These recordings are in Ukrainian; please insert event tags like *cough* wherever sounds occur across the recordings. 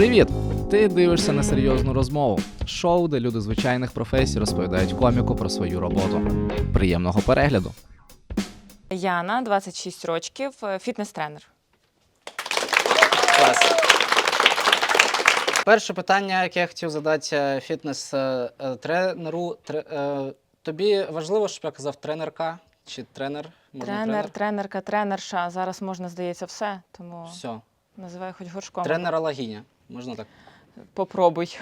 Привіт! Ти дивишся на серйозну розмову. Шоу, де люди звичайних професій розповідають коміку про свою роботу. Приємного перегляду! Яна, 26 років, е, фітнес-тренер. Клас. Перше питання, яке я хотів задати е, фітнес-тренеру. Тобі важливо, щоб я казав тренерка чи тренер? Можна Тренер, тренерка, тренерша. Зараз можна, здається, все, тому Все. називай хоч горшком. Тренерологиня. Можна так. Попробуй.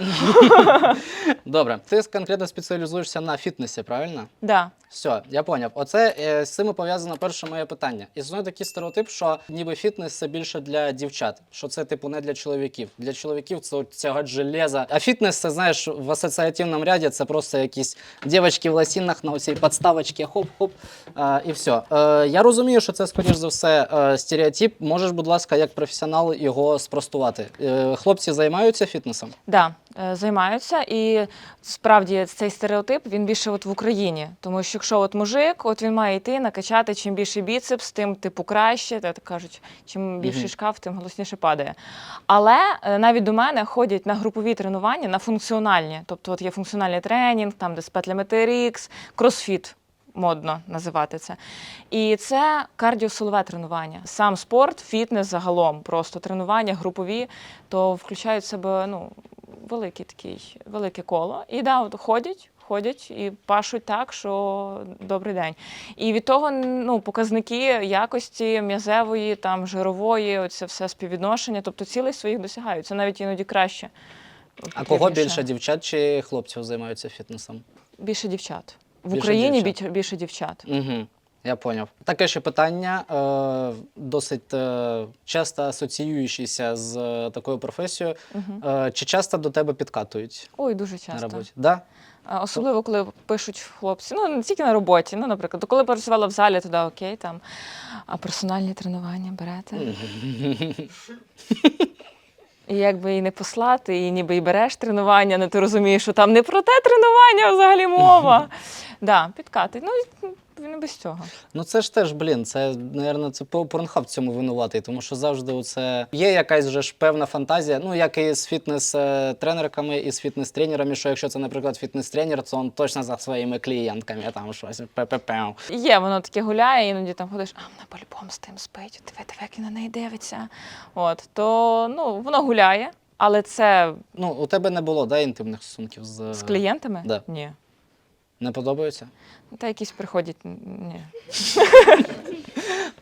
*laughs* Добре. Ти конкретно спеціалізуєшся на фітнесі, правильно? Да. Все, я поняв. Оце е, з цим пов'язано перше моє питання. Існує такий стереотип, що ніби фітнес це більше для дівчат, що це типу не для чоловіків. Для чоловіків це тягать железа. А фітнес, це знаєш, в асоціативному ряді це просто якісь дівчатки в лосінах на оцій подставочці, хоп-хоп, е, і все. Е, я розумію, що це, скоріш за все, е, стереотип. Можеш, будь ласка, як професіонал його спростувати. Е, хлопці займаються фітнесом? Да, займаються. І справді цей стереотип він більше от в Україні. Тому що якщо от мужик, от він має йти накачати чим більше біцепс, тим типу краще. Та так кажуть, чим більший шкаф, тим голосніше падає. Але е, навіть до мене ходять на групові тренування, на функціональні. Тобто, от є функціональний тренінг, там де з петлями TRX, кросфіт. Модно називати це. І це кардіосилове тренування. Сам спорт, фітнес загалом, просто тренування групові, то включають в себе ну, великий такий, велике коло. І да, от ходять, ходять і пашуть так, що добрий день. І від того ну, показники якості м'язевої, там, жирової, оце все співвідношення, тобто цілей своїх досягають. Це навіть іноді краще. А кого більше дівчат чи хлопців займаються фітнесом? Більше дівчат. В Більше Україні дівчат. більше, більше дівчат. Угу, я поняв. Таке ще питання, е, досить е, часто асоціюючися з е, такою професією. Е, чи часто до тебе підкатують Ой, дуже на часто. роботі? Да? А Особливо, коли пишуть хлопці, ну не тільки на роботі. Ну, наприклад, коли працювала в залі, то да, окей, там. А персональні тренування берете. І якби і не послати, і ніби і береш тренування, але ти розумієш, що там не про те тренування взагалі мова. *laughs* да, підкати. Ну, і не без цього. Ну це ж теж, блін, це, мабуть, це по- порнхаб в цьому винуватий, тому що завжди оце є якась вже ж певна фантазія, ну як і з фітнес-тренерками, і з фітнес-тренерами, що якщо це, наприклад, фітнес-тренер, то він точно за своїми клієнтками там щось пе-пе-пе. Є, воно таке гуляє, іноді там ходиш, а вона по-любому з тим спить, диви, диви, як він на неї дивиться. От, то ну, воно гуляє, але це Ну, у тебе не було да, інтимних стосунків з, з клієнтами? да. Ні. Не подобається? Та якісь приходять. Ні.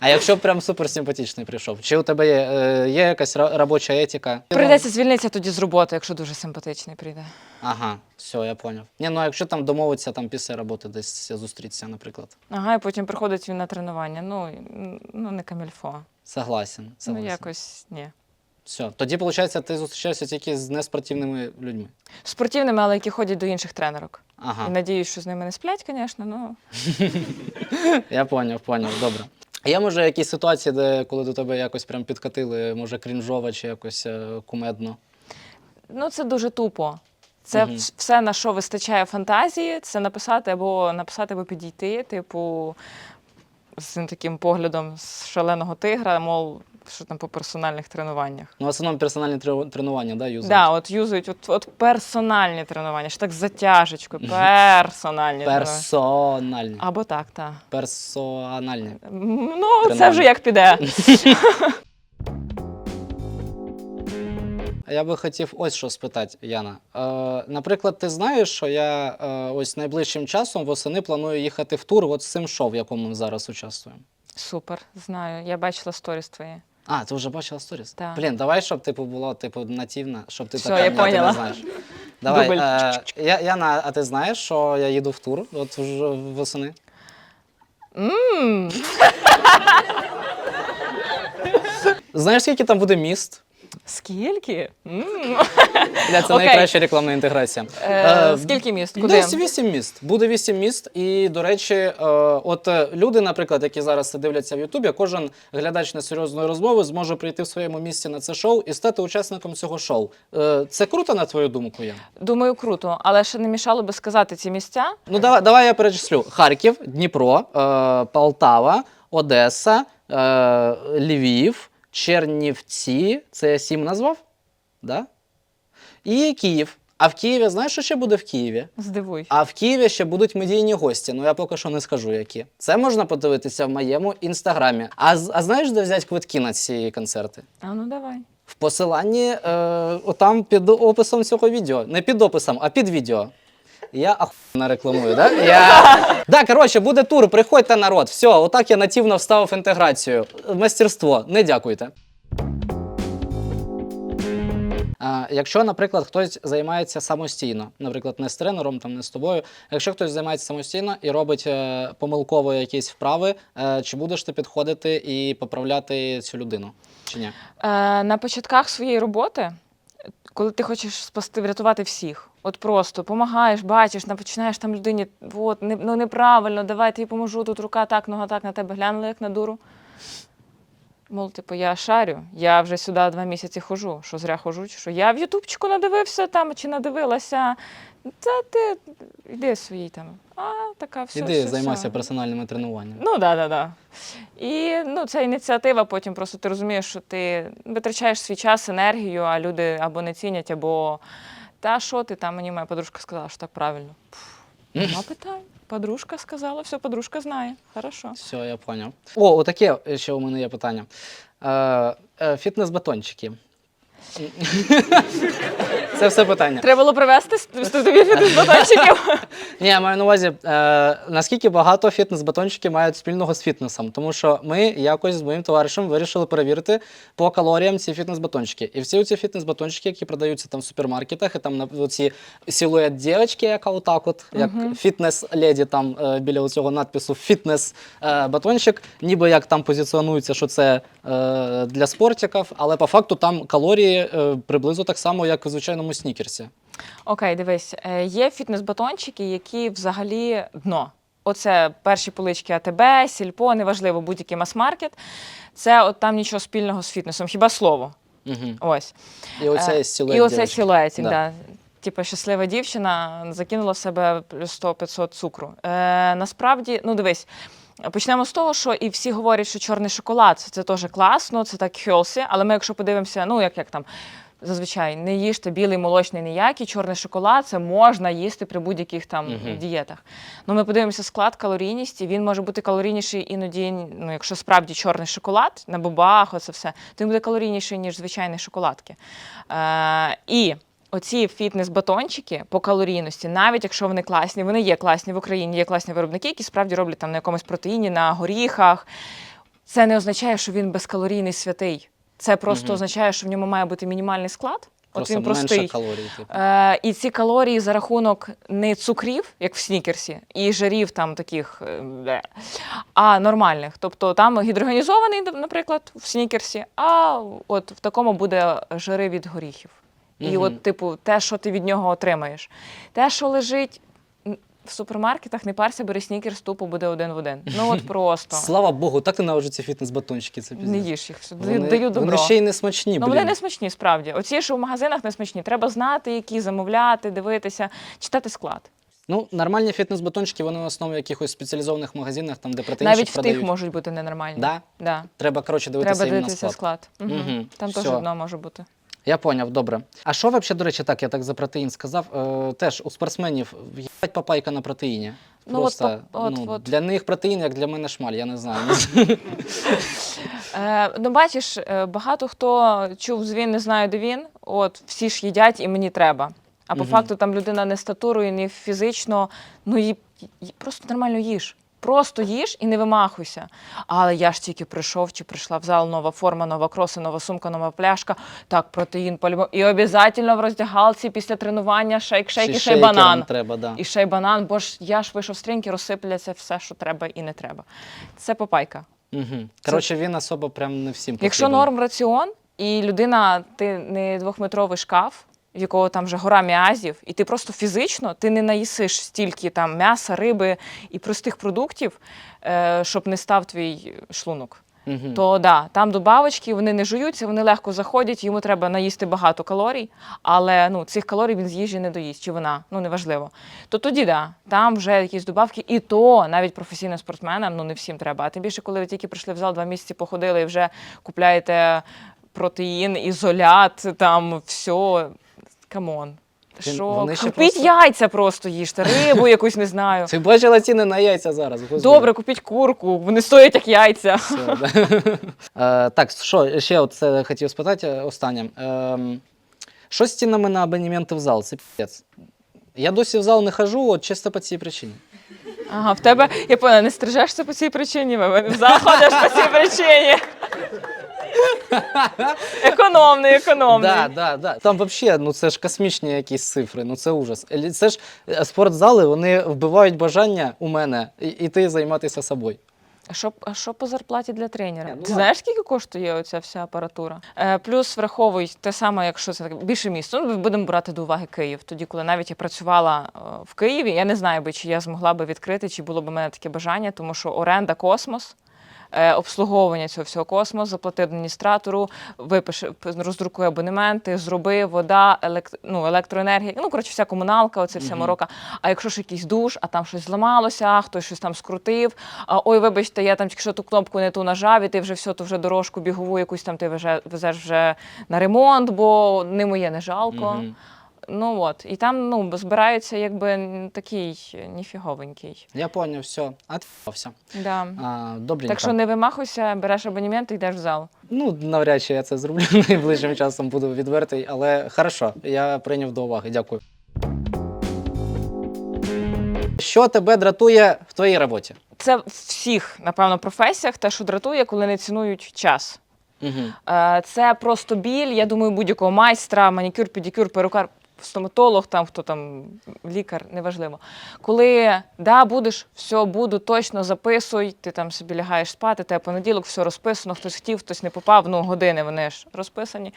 А якщо прям суперсимпатичний прийшов, чи у тебе є, е, є якась ра- робоча етика? Прийдеться звільнитися тоді з роботи, якщо дуже симпатичний прийде. Ага, все, я поняв. Ні, ну а якщо там домовитися там після роботи десь зустрітися, наприклад. Ага, і потім приходить він на тренування. Ну, ну не камільфо. Согласен. согласен. Ну якось ні. Все. Тоді, виходить, ти зустрічаєшся тільки з неспортивними людьми. Спортивними, але які ходять до інших тренерок. І надіюсь, що з ними не сплять, звісно. Ну я поняв, поняв, добре. А Є, може, якісь ситуації, де коли до тебе якось прям підкатили, може, крінжово чи якось е, кумедно? Ну, це дуже тупо. Це Мгм. вс- все, на що вистачає фантазії, це написати або написати, або підійти, типу, з цим таким поглядом з шаленого тигра, мов, що там по персональних тренуваннях. Ну, в основному персональні тренування, да, юзають? Да, от юзають от, от персональні тренування, що так з затяжечкою, персональні. Персональні. Або так, так. Персональні. Ну, це вже як піде. *laughs* Я би хотів ось що спитати, Яна. Е, наприклад, ти знаєш, що я е, ось найближчим часом восени планую їхати в тур от з цим шоу, в якому ми зараз участвуємо. Супер, знаю. Я бачила сторіс твої. А, ти вже бачила сторіс? Так. Блін, давай, щоб типу було типу нативно, щоб ти Всьо, така я «Ні, ти поняла. не знаєш. *laughs* Давай, Дубль. е, я, Яна, а ти знаєш, що я їду в тур от вже восени? Знаєш, скільки там буде міст? скільки? М. Бля, це Окей. найкраща рекламна інтеграція. Е, Е, скільки міст? Куди? Десь вісім міст. Буде вісім міст. І, до речі, е, от е, люди, наприклад, які зараз це дивляться в Ютубі, кожен глядач несерйозної розмови зможе прийти в своєму місці на це шоу і стати учасником цього шоу. Е, Це круто, на твою думку, Ян? Думаю, круто, але ще не мішало би сказати ці місця. Ну, давай, давай я перечислю: Харків, Дніпро, е, Полтава, Одеса, е, Львів, Чернівці. Це я сім назвав? Да? І Київ. А в Києві, знаєш, що ще буде в Києві? Здивуй. А в Києві ще будуть медійні гості. Ну я поки що не скажу які. Це можна подивитися в моєму інстаграмі. А, а знаєш, де взяти квитки на ці концерти? А ну давай. В посиланні е, отам під описом цього відео. Не під описом, а під відео. Я охуєнно рекламую, да? *laughs* Я... Да, коротше, буде тур, приходьте народ. Все, отак я нативно вставив інтеграцію. Мастерство, не дякуйте. Якщо, наприклад, хтось займається самостійно, наприклад, не з тренером, там не з тобою. Якщо хтось займається самостійно і робить е, помилково якісь вправи, е, чи будеш ти підходити і поправляти цю людину? Чи ні? Е, на початках своєї роботи, коли ти хочеш спасти, врятувати всіх, от просто допомагаєш, бачиш, на- починаєш там людині, от, ну неправильно, давай я тобі поможу, тут рука так, нога так, на тебе глянула, як на дуру. Мол, типу, я шарю, я вже сюди два місяці хожу. Що зря хожу, чи що? Я в Ютубчику надивився там чи надивилася. Та ти йди своїй там. А, така все. Іди все, займайся все. персональними тренуваннями. Ну, да, да, да. І ну, ця ініціатива потім просто ти розумієш, що ти витрачаєш свій час, енергію, а люди або не цінять, або та що ти там, мені моя подружка сказала, що так правильно. Пф, Нема *laughs* питань. Подружка сказала, все, подружка знає. Хорошо. Все, я понял. О, отаке ще у мене є питання. Е, е, фітнес-батончики. Це все питання. Треба було привезти тобі фітнес-батончиків. *laughs* Ні, я маю на увазі, е, наскільки багато фітнес-батончики мають спільного з фітнесом. Тому що ми якось з моїм товаришем вирішили перевірити по калоріям ці фітнес-батончики. І всі ці фітнес-батончики, які продаються там в супермаркетах, і там на ці силует дівчинки, яка отак, от, як фітнес-леді, там е, біля цього надпису фітнес-батончик, ніби як там позиціонується, що це е, для спортиків, але по факту там калорії е, приблизно так само, як у звичайному снікерсі. Окей, дивись, е, є фітнес-батончики, які взагалі дно. Оце перші полички АТБ, Сільпо, неважливо, будь-який мас-маркет. Це от там нічого спільного з фітнесом, хіба слово. Угу. Ось. І оцей Е, силует І дівчинки. силуетик, Да. да. Типу, щаслива дівчина закинула в себе плюс 100-500 цукру. Е, насправді, ну дивись. Почнемо з того, що і всі говорять, що чорний шоколад це теж класно, це так хелсі, але ми, якщо подивимося, ну як, як там зазвичай не їжте білий молочний ніякий, чорний шоколад це можна їсти при будь-яких там Мгм. дієтах. Ну ми подивимося склад калорійність, і він може бути калорійніший іноді, ну якщо справді чорний шоколад на бобах, оце все, то він буде калорійніший, ніж звичайні шоколадки. Е, і оці фітнес-батончики по калорійності, навіть якщо вони класні, вони є класні в Україні, є класні виробники, які справді роблять там на якомусь протеїні, на горіхах. Це не означає, що він безкалорійний святий. Це просто Мгм. означає, що в ньому має бути мінімальний склад. Просто От він менше простий. калорій. Типу. Е, і ці калорії за рахунок не цукрів, як в снікерсі, і жирів там таких, е, а нормальних. Тобто там гідрогенізований, наприклад, в снікерсі, а от в такому буде жири від горіхів. І от, типу, те, що ти від нього отримаєш. Те, що лежить в супермаркетах, не парся, бери снікерс, тупо буде один в один. Ну от *laughs* просто. Слава Богу, так ненавиджу ці фітнес-батончики. Це Не їж їх. Вони, Даю добро. вони ще й не смачні, Ну, блін. вони не смачні, справді. Оці, що в магазинах не смачні. Треба знати, які замовляти, дивитися, читати склад. Ну, нормальні фітнес-батончики, вони в основному в якихось спеціалізованих магазинах, там, де протеїнчик Навіть в тих можуть бути ненормальні. Да? Да. Треба, коротше, дивитися Треба дивитися склад. склад. Угу. Мгм, Там теж одно може бути. Я поняв, добре. А що взагалі, до речі, так, я так за протеїн сказав. Е, теж у спортсменів їбать папайка на протеїні. Ну, Просто пап- от- ну, от. для них протеїн, як для мене шмаль, я не знаю. *laughs* Е, ну, бачиш, е, багато хто чув звін, не знаю, де він. От всі ж їдять і мені треба. А по факту там людина не статурою, не фізично, ну їй просто нормально їж. Просто їж і не вимахуйся. Але я ж тільки прийшов чи прийшла в зал, нова форма, нова кроси, нова сумка, нова пляшка. Так, протеїн по І обов'язково в роздягалці після тренування шейк, шейк і Чи ще й банан. треба, да. І ще й банан, бо ж я ж вийшов з треньки, розсипляться все, що треба і не треба. Це попайка. Угу. Коротше, він особо прям не всім Якщо норм раціон, і людина, ти не двохметровий шкаф, в якого там вже гора м'язів, і ти просто фізично ти не наїсиш стільки там м'яса, риби і простих продуктів, е, щоб не став твій шлунок. Мгм. То да, там добавочки, вони не жуються, вони легко заходять, йому треба наїсти багато калорій, але ну, цих калорій він з їжі не доїсть, чи вона, ну неважливо. То тоді да, там вже якісь добавки, і то навіть професійним спортсменам ну не всім треба. А тим більше, коли ви тільки прийшли в зал, два місяці походили і вже купляєте протеїн, ізолят, там все. Камон. Що вони ще купіть просто- яйця просто їжте, рибу *laughs* якусь не знаю. Ти бачила ціни на яйця зараз? господи. Добре, купіть курку, вони стоять як яйця. Все, да. *laughs* Е, Так, що ще от це хотів спитати е, останнє. Ем, Що з цінами на абонементи в зал? Це піц. Я досі в зал не хожу, от чисто по цій причині. Ага, в тебе, я поняла, не стрижешся по цій причині, в мене заходиш по цій причині. *laughs* *laughs* Економний, економний. Да, да, да. Там взагалі, ну це ж космічні якісь цифри, ну це ужас. Елі- Це ж е, спортзали, вони вбивають бажання у мене і- іти займатися собою. А що, а що по зарплаті для тренера? Ну Ти ладно. знаєш, скільки коштує оця вся апаратура? Е, плюс враховуй те саме, якщо це так, більше місто. Ну, будемо брати до уваги Київ. Тоді, коли навіть я працювала е, в Києві, я не знаю би, чи я змогла би відкрити, чи було б у мене таке бажання, тому що оренда космос. Е, Обслуговування цього всього космосу, заплати адміністратору, випише, роздрукує абонементи, зроби, вода, елект, ну, електроенергія, ну коротше, вся комуналка, оце вся морока. А якщо ж якийсь душ, а там щось зламалося, хтось щось там скрутив, а, ой, вибачте, я там тільки що ту кнопку не ту нажав, і ти вже все, то вже дорожку бігову якусь там ти вже везеш вже на ремонт, бо не моє не жалко. Ну от, і там ну, збирається якби такий ніфіговенький. Я поняв, все, отфався. Да. А, добренько. Так що не вимахуйся, береш абонемент і йдеш в зал. Ну, навряд чи я це зроблю *laughs* найближчим часом, буду відвертий, але хорошо, я прийняв до уваги. Дякую. Що тебе дратує в твоїй роботі? Це в всіх, напевно, професіях те, що дратує, коли не цінують час. Угу. Це просто біль. Я думаю, будь-якого майстра, манікюр, педикюр, перукар, стоматолог, там хто там лікар, неважливо. Коли да, будеш, все буду, точно записуй, ти там собі лягаєш спати, тебе понеділок, все розписано, хтось хотів, хтось не попав, ну години вони ж розписані.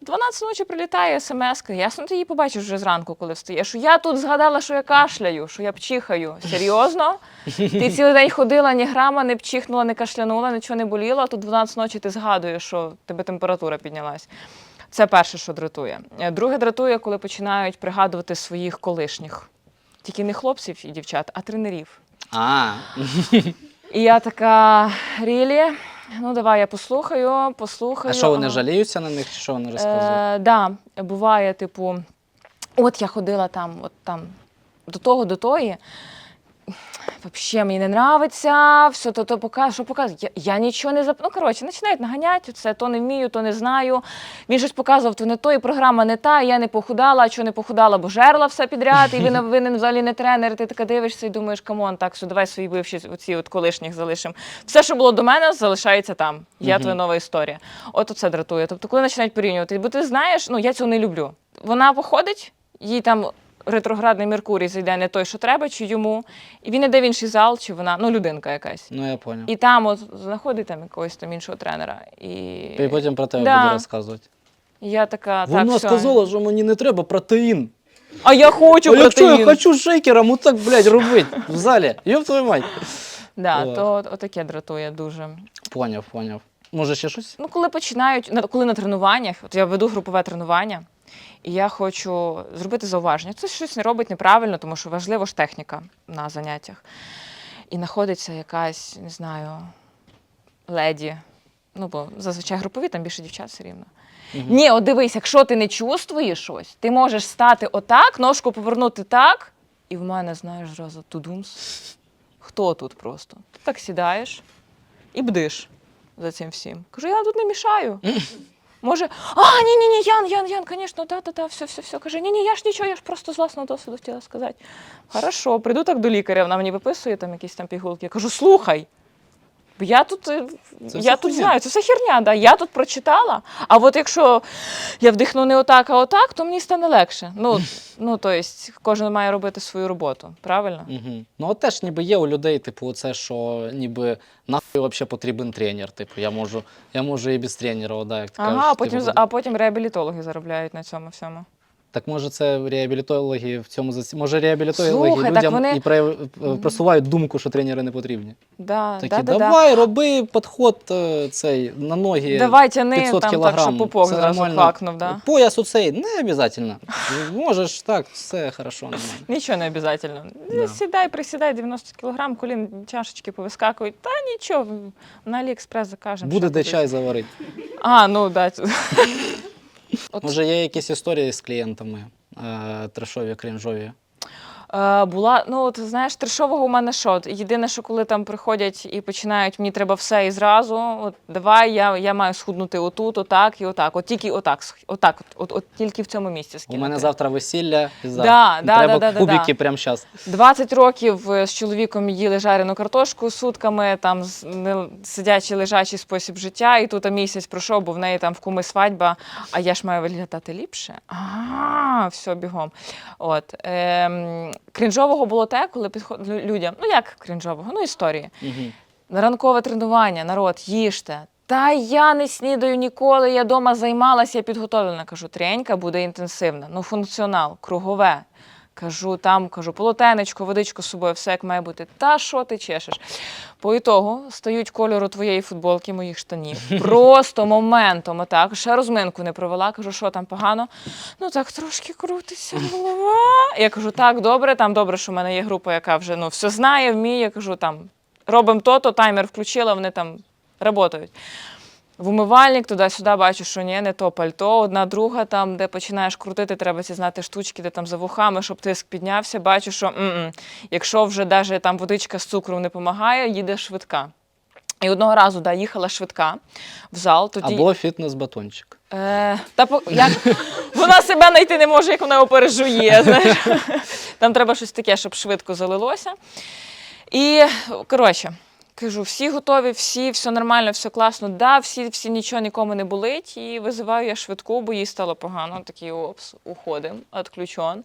12 ночі прилітає смс ясно, ти її побачиш вже зранку, коли встаєш. Я тут згадала, що я кашляю, що я пчихаю. Серйозно? Ти цілий день ходила, ні грама, не пчихнула, не кашлянула, нічого не боліло, а тут 12 ночі ти згадуєш, що тебе температура піднялась. Це перше, що дратує. Е, Друге дратує, коли починають пригадувати своїх колишніх. Тільки не хлопців і дівчат, а тренерів. А, І я така, Рілі, ну давай я послухаю, послухаю. а що вони жаліються на них, чи що вони розказують? Е, да, буває, типу, от я ходила там, от там, до того, до тої. Взагалі мені не нравиться, все то, то покажу, що показує. Я, я нічого не зап... Ну, коротше, починають наганяти, це то не вмію, то не знаю. Він щось показував, то не то, і програма не та, і я не похудала, а чого не похудала, бо жерла все підряд, і він *laughs* винен взагалі не тренер. Ти така дивишся і думаєш, камон, так, що давай свої бивші оці от колишніх залишимо. Все, що було до мене, залишається там. Я твоя нова історія. От це дратує. Тобто, коли починають порівнювати, бо ти знаєш, ну я цього не люблю. Вона походить, їй там ретроградний Меркурій зайде не той, що треба, чи йому, і він іде в інший зал, чи вона, ну, людинка якась. Ну, я поняв. І там от знаходить там якогось там іншого тренера. І, І потім про тебе Да. буде розказувати. я така, Вона так, все. сказала, що мені не треба протеїн. а я хочу а якщо я протеїн. хочу шейкером, отак, блядь, робити в залі. Йоп твою мать. Да, О. то от- отаке дратує дуже. Поняв, поняв. Може ще щось? Ну, коли починають, на- коли на тренуваннях, от я веду групове тренування, і я хочу зробити зауваження. Це щось не робить неправильно, тому що важлива ж техніка на заняттях. І знаходиться якась, не знаю, леді. Ну, бо зазвичай групові, там більше дівчат все рівно. Мгм. Ні, от дивись, якщо ти не чувствуєш щось, ти можеш стати отак, ножку повернути так, і в мене, знаєш, зразу тудумс. Хто тут просто? Ти так сідаєш і бдиш за цим всім. Кажу, я тут не мішаю. *laughs* Може, а, ні, ні, ні, Ян, Ян, Ян, звісно, да, да, да, все, все, все. Каже, ні, ні, я ж нічого, я ж просто з власного досвіду хотіла сказати. Хорошо, прийду так до лікаря, вона мені виписує там якісь там пігулки. Я кажу, слухай. Бо Я тут, е, Це я тут знаю, це все херня, да. я тут прочитала. А от якщо я вдихну не отак, а отак, то мені стане легше. Ну, *laughs* ну то есть, кожен має робити свою роботу, правильно? Угу. Ну, от теж ніби є у людей, типу, це, що ніби нахуй взагалі потрібен тренер. Типу, я можу, я можу і без тренера, да, як ти Ага, кажеш. а потім, типу, а потім реабілітологи заробляють на цьому всьому. Так може це реабілітологи в цьому засі... Може реабілітологи Слухай, так людям вони- і про... просувають думку, що тренери не потрібні. Да, Такі, да, да, да. давай, роби підход е, цей на ноги. Давай тяни 500 там так, кілограм, щоб пупок зразу нормально. клакнув, да? Пояс оцей, не обов'язково. *laughs* Можеш так, все хорошо, нормально. Нічого не обов'язково. Да. Сідай, присідай 90 кілограм, колін чашечки повискакують. Та нічого, на Аліекспрес закажемо. Буде де кудись. чай заварити. А, ну да. *laughs* От Може, є якісь історії з клієнтами е, трешові, крінжові? Е, була, ну от знаєш, трешового у мене що? Єдине, що коли там приходять і починають, мені треба все і зразу. От давай, я, я маю схуднути отут, отак і отак. От тільки отак, отак, от, от, от тільки в цьому місці У мене завтра весілля. Да, да, Треба да, да, кубики да. прямо зараз. 20 років е, з чоловіком їли жарену картошку сутками, там сидячий лежачий спосіб життя, і тут місяць пройшов, бо в неї там в куми свадьба, а я ж маю виглядати ліпше. А, все бігом. От ем, крінжового було те, коли підход людям, ну як крінжового, ну історії. Угу. Ранкове тренування, народ, їжте. Та я не снідаю ніколи, я вдома займалася, я підготовлена. Кажу, тренька буде інтенсивна. Ну, функціонал, кругове. Кажу, там, кажу, полотенечко, водичку з собою, все як має бути. Та що ти чешеш? По ітогу стають кольору твоєї футболки, моїх штанів. *laughs* Просто моментом, отак. Ще розминку не провела. Кажу, що там погано. Ну так трошки крутиться голова. Я кажу, так, добре, там добре, що в мене є група, яка вже ну, все знає, вміє. Я кажу, там робимо то-то, таймер включила, вони там працюють. В умивальник туди-сюди бачу, що ні, не то пальто. Одна друга, там, де починаєш крутити, треба ці знати штучки, де там за вухами, щоб тиск піднявся. Бачу, що м-м, якщо вже навіть там водичка з цукром не допомагає, їде швидка. І одного разу да, їхала швидка в зал. Тоді, Або фітнес-батончик. Е, та як, вона себе знайти не може, як вона його пережує. Знаєш. *laughs* Там треба щось таке, щоб швидко залилося. І коротше, кажу, всі готові, всі, все нормально, все класно. Да, всі, всі нічого нікому не болить. І визиваю я швидку, бо їй стало погано. Такий опс, уходимо, відключен.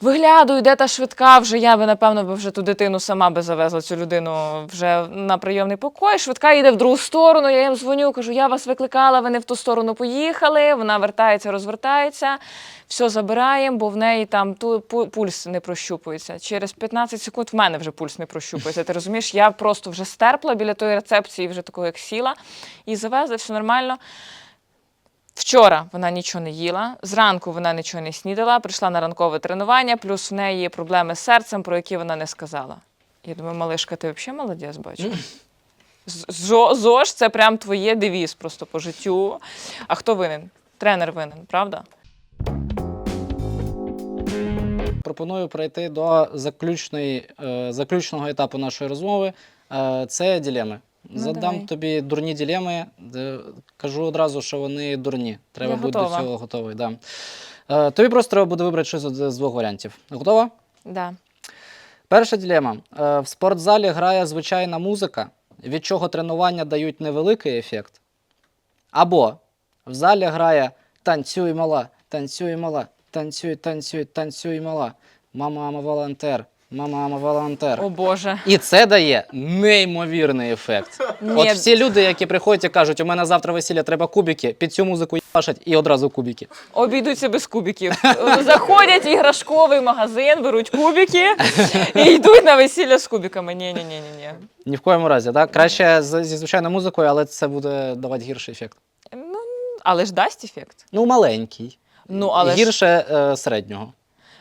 Виглядаю, де та швидка, вже я би, напевно, би вже ту дитину сама би завезла цю людину вже на прийомний покой. Швидка їде в другу сторону. Я їм дзвоню, кажу, я вас викликала, ви не в ту сторону поїхали. Вона вертається, розвертається, все забираємо, бо в неї там ту, пульс не прощупується. Через 15 секунд в мене вже пульс не прощупується. Ти розумієш, я просто вже стерпла біля тої рецепції, вже такого як сіла, і завезли, все нормально. Вчора вона нічого не їла, зранку вона нічого не снідала, прийшла на ранкове тренування, плюс в неї є проблеми з серцем, про які вона не сказала. Я думаю, малишка, ти взагалі молодець, бачу. Зо- ЗОЖ це прям твоє девіз просто по життю. А хто винен? Тренер винен, правда? Пропоную пройти до заключної, е, заключного етапу нашої розмови. Е, це ділеми. Ну, Задам давай. тобі дурні ділеми. Кажу одразу, що вони дурні. Треба Я бути готова. до цього готовий. Да. Е, тобі просто треба буде вибрати щось з з двох варіантів. Готова? Да. Перша ділема. Е, В спортзалі грає звичайна музика, від чого тренування дають невеликий ефект. Або в залі грає танцюй мала, танцюй мала, танцюй, танцюй, танцюй мала. Мама, мама, волонтер, мама, мама, волонтер. О Боже. І це дає неймовірний ефект. Ні. От всі люди, які приходять і кажуть, у мене завтра весілля, треба кубики, під цю музику їбашать і одразу кубики. Обійдуться без кубиків. Заходять в іграшковий магазин, беруть кубики і йдуть на весілля з кубиками. Ні, ні, ні, ні, ні. Ні в коєму разі, так? Краще зі звичайною музикою, але це буде давати гірший ефект. Ну, але ж дасть ефект. Ну, маленький. Ну, але Гірше е, середнього.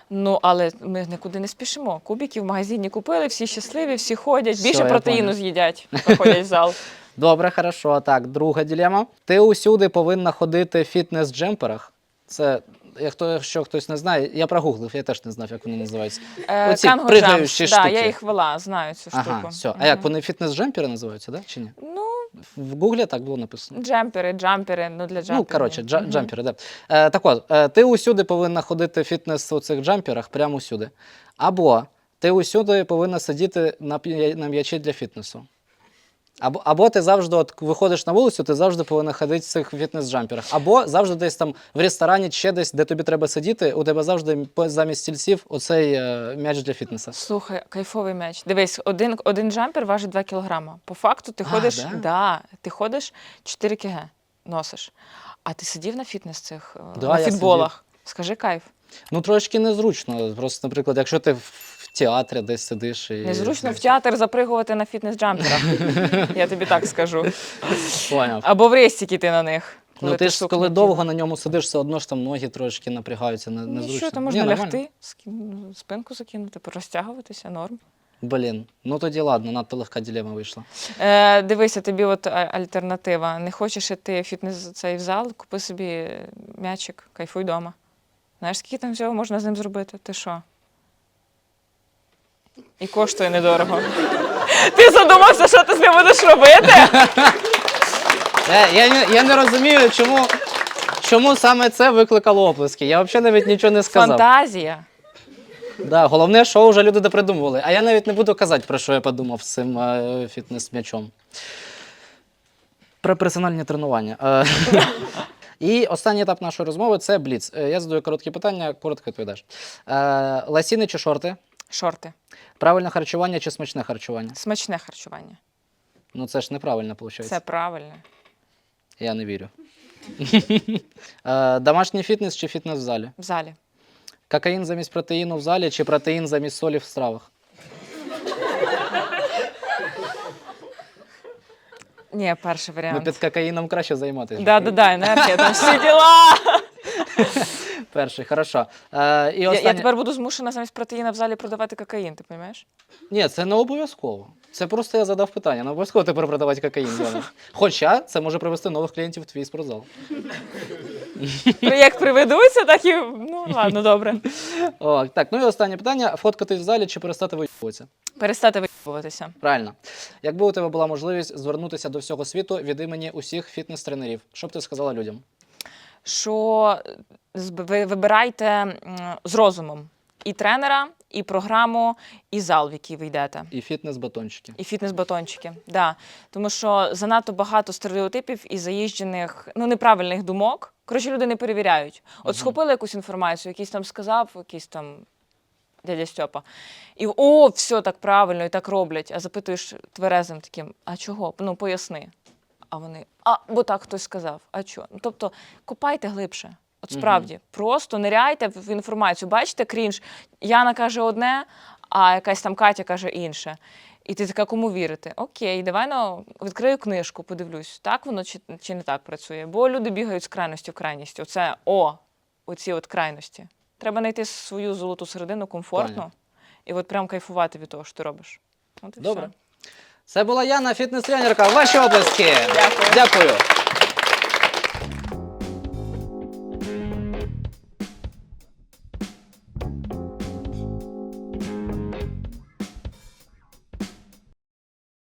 Ну, але ми нікуди не спішимо. Кубики в магазині купили, всі щасливі, всі ходять. Все, Більше я протеїну понял. з'їдять, *laughs* приходять в зал. Добре, хорошо. Так, друга ділема. Ти усюди повинна ходити в фітнес-джемперах. Це, якщо, якщо хтось не знає, я прогуглив, я теж не знав, як вони називаються. Е, Оці Канго пригаючі да, штуки. я їх вела, знаю цю штуку. Ага, все. А Мгм. як вони фітнес-джемпери називаються, да? чи ні? Ну, В Гуглі так було написано. джемпери, джампери, ну для джамперів. Ну, коротше, джа- Мгм. джампери, да. Е, так от, е, ти усюди повинна ходити в фітнес у цих джамперах, прямо усюди. Або ти усюди повинна сидіти на, п'я- на м'ячі для фітнесу. Або, або ти завжди от, виходиш на вулицю, ти завжди повинна ходити в цих фітнес-джамперах. Або завжди десь там в ресторані, ще десь, де тобі треба сидіти, у тебе завжди по- замість стільців оцей е, м'яч для фітнесу. Слухай, кайфовий м'яч. Дивись, один, один джампер важить 2 кілограма. По факту ти А, ходиш, да? да, ти ходиш 4 кг носиш. А ти сидів на фітнес цих е, Да, на фітболах? Скажи кайф. Ну, трошки незручно. Просто, наприклад, якщо ти театрі десь сидиш і. Незручно в театр запригувати на фітнес-джамперах. *laughs* Я тобі так скажу. Поняв. Або в рейстік іти на них. Ну ти ж коли довго на ньому сидиш, все одно ж там ноги трошки напрягаються, не, незручно. Нічого, то можна Ні, лягти, скин- спинку закинути, порозтягуватися, норм. Блін, ну тоді ладно, надто легка ділема вийшла. Е, дивися, тобі от а- альтернатива. Не хочеш іти в фітнес цей в зал, купи собі м'ячик, кайфуй вдома. Знаєш, скільки там всього можна з ним зробити? Ти що? І коштує недорого. Ти задумався, що ти з ним будеш робити? Я, я, не- я не розумію, чому, чому саме це викликало оплески. Я взагалі навіть нічого не сказав. Фантазія. Да, головне, що вже люди допридумували. А я навіть не буду казати, про що я подумав з цим е, фітнес-м'ячом. Про персональні тренування. Е, І останній етап нашої розмови це бліц. Е, Я задаю короткі питання, коротко відповідаєш. Е, Ласіни чи шорти? Шорти. Правильне харчування чи смачне харчування? Смачне харчування. Ну це ж неправильно виходить. Це правильно. Я не вірю. *laughs* Е, Домашній фітнес чи фітнес в залі? В залі. Кокаїн замість протеїну в залі чи протеїн замість солі в стравах? Ні, перший Ну, варіант. під кокаїном краще займатися. Да, да, да, енергія, там всі діла. *laughs* Перший, хорошо. Е, і Я, останнє... я тепер буду змушена замість протеїна в залі продавати кокаїн, ти розумієш? Ні, це не обов'язково. Це просто я задав питання. Не обов'язково тепер продавати кокаїн. Діана. Хоча це може привести нових клієнтів в твій спортзал. Як приведуться, так і. Ну, ладно, добре. О, так, ну і останнє питання: фоткатись в залі чи перестати виїбуватися? Перестати виїбуватися. Правильно. Якби у тебе була можливість звернутися до всього світу від імені усіх фітнес-тренерів, що б ти сказала людям? Що зб- ви вибирайте з розумом і тренера, і програму, і зал, в який ви йдете. І фітнес-батончики. І фітнес-батончики, да. Тому що занадто багато стереотипів і заїжджених, ну неправильних думок. Коротше, люди не перевіряють. От схопили якусь інформацію, якийсь там сказав, якийсь там дядя Стьопа. І о, все так правильно, і так роблять. А запитуєш тверезим таким, а чого? Ну поясни. А вони, а бо так хтось сказав. А чого? Ну, тобто копайте глибше. От справді, просто ниряйте в інформацію. Бачите, крінж. Яна каже одне, а якась там Катя каже інше. І ти така, кому вірити? Окей, давай ну, відкрию книжку, подивлюсь, так воно чи, чи не так працює. Бо люди бігають з крайності в крайність. Оце о, оці от крайності. Треба знайти свою золоту середину комфортно Поняв. і от прям кайфувати від того, що ти робиш. От і Добре. все. Це була Яна, фітнес-тренерка. Ваші області. Дякую. Дякую.